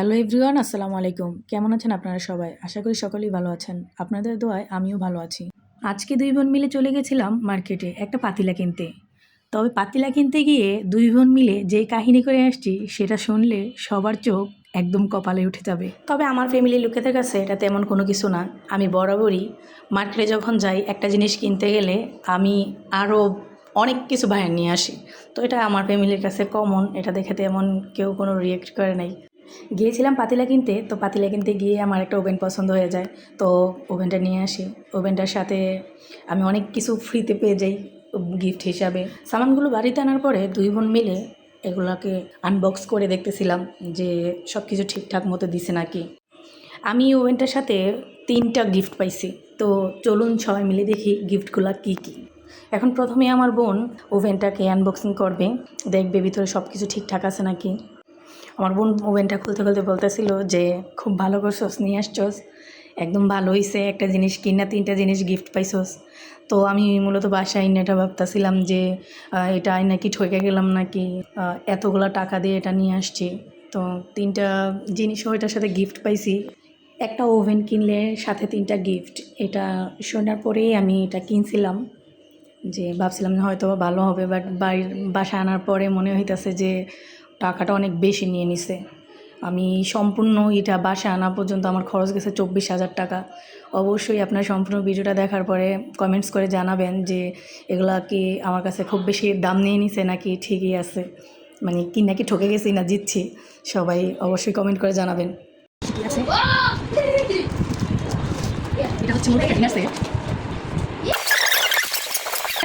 Hello everyone, আসসালামু আলাইকুম। কেমন আছেন আপনারা সবাই? আশা করি সকলেই ভালো আছেন। আপনাদের দোয়ায় আমিও ভালো আছি। আজকে দুই বোন মিলে চলে গেছিলাম মার্কেটে একটা পাতিলা কিনতে। তবে পাতিলা কিনতে গিয়ে দুই বোন মিলে যে কাহিনী করে আসছি, সেটা শুনলে সবার চোখ একদম কপালে উঠে যাবে। তবে আমার ফ্যামিলির লোকেদের কাছে এটা তেমন কোনো কিছু না। আমি বরাবরই মার্কেটে যখন যাই, একটা জিনিস কিনতে গেলে আমি আরও অনেক কিছু বাইরে নিয়ে আসি। তো এটা আমার ফ্যামিলির কাছে কমন এটা দেখে তেমন কেউ কোনো রিয়েক্ট করে নাই। গিয়েছিলাম পাতিলা কিনতে, তো পাতিলা কিনতে গিয়ে আমার একটা ওভেন পছন্দ হয়ে যায়। তো ওভেনটা নিয়ে আসি। ওভেনটার সাথে আমি অনেক কিছু ফ্রিতে পেয়ে যাই গিফট হিসাবে। সামানগুলো বাড়িতে আনার পরে দুই বোন মিলে এগুলোকে আনবক্স করে দেখতেছিলাম যে সব কিছু ঠিকঠাক মতো দিছে নাকি। আমি ওভেনটার সাথে তিনটা গিফট পাইছি। তো চলুন সবাই মিলে দেখি গিফটগুলো কী কী। এখন প্রথমে আমার বোন ওভেনটাকে আনবক্সিং করবে, দেখবে ভিতরে সব কিছু ঠিকঠাক আছে নাকি। আমার বোন ওভেনটা খুলতে খুলতে বলতেছিল যে, খুব ভালো করছস, নিয়ে আসছস। একদম ভালো হয়েছে একটা জিনিস কিনা তিনটা জিনিস গিফট পাইছস। তো আমি মূলত বাসায় এটা ভাবতেছিলাম যে এটা নাকি ঠকে গেলাম নাকি এতগুলা টাকা দিয়ে এটা নিয়ে আসছি। তো তিনটা জিনিসও এটার সাথে গিফট পাইছি। একটা ওভেন কিনলে সাথে তিনটা গিফট এটা শোনার পরেই আমি এটা কিনছিলাম। যে, ভাবছিলাম হয়তো ভালো হবে বাট বাড়ির, বাসা আনার পরে মনে হইতেছে যে টাকাটা অনেক বেশি নিয়ে নিছে। আমি সম্পূর্ণ এটা বাসা আনা পর্যন্ত আমার খরচ গেছে চব্বিশ হাজার টাকা। অবশ্যই আপনার সম্পূর্ণ ভিডিওটা দেখার পরে কমেন্টস করে জানাবেন যে এগুলা কি আমার কাছে খুব বেশি দাম নিয়ে নিছে নাকি ঠিকই আছে। মানে কি নাকি ঠকে গেছি না জিতছি, সবাই অবশ্যই কমেন্ট করে জানাবেন। আছে।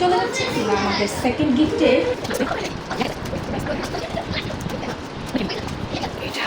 চলে যাচ্ছে। আমাদের সেকেন্ড গিফটে এটা হচ্ছে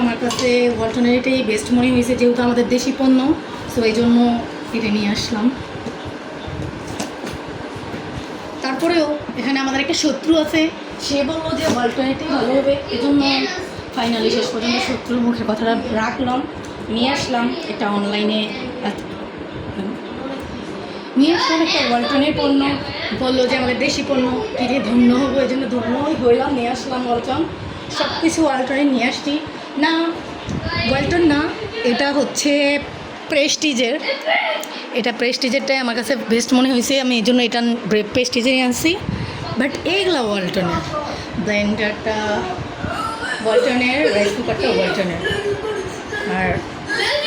আমরা কাছে ওয়ালটনের এটাই বেস্ট মনে হয়েছে, যেহেতু আমাদের দেশি পণ্য সো এই জন্য এটা নিয়ে আসলাম। তারপরেও এখানে আমাদের একটা শত্রু আছে, সে বলল যে অল্টারনেটিভ ভালো হবে, এজন্য ফাইনালি শেষ পর্যন্ত শত্রুর মুখে কথাটা রাখলাম। নিয়ে আসলাম এটা অনলাইনে নিয়ে আসলাম একটা ওয়ালটনের পণ্য। বলল যে আমাদের দেশি পণ্য। কিনে ধন্য হব, এই জন্য ধন্যই হইলাম, নিয়ে আসলাম ওয়ালটন সব কিছু ওয়ালটনে নিয়ে আসছি। না ওয়ালটন না, এটা হচ্ছে প্রেস্টিজের এটা প্রেস্টিজেরটাই আমার কাছে বেস্ট মনে হয়েছে। আমি এই জন্য এটা প্রেস্টিজেরই আনছি। বাট এইগুলা ওয়ালটনের ব্লেন্ডারটা ওয়ালটনের রাইস কুকারটা ওয়ালটনের আর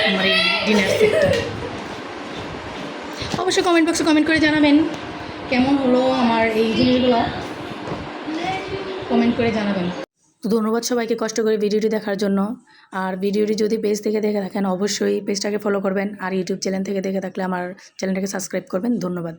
আমার এই ডিনার সেটটা অবশ্যই কমেন্ট বক্সে কমেন্ট করে জানাবেন। কেমন হলো আমার এই জিনিসগুলো? কমেন্ট করে জানাবেন। তো ধন্যবাদ সবাইকে কষ্ট করে ভিডিওটি দেখার জন্য। আর ভিডিওটি যদি পেজ থেকে দেখে থাকেন, অবশ্যই পেজটাকে ফলো করবেন। আর ইউটিউব চ্যানেল থেকে দেখে থাকলে আমার চ্যানেলটাকে সাবস্ক্রাইব করবেন। ধন্যবাদ।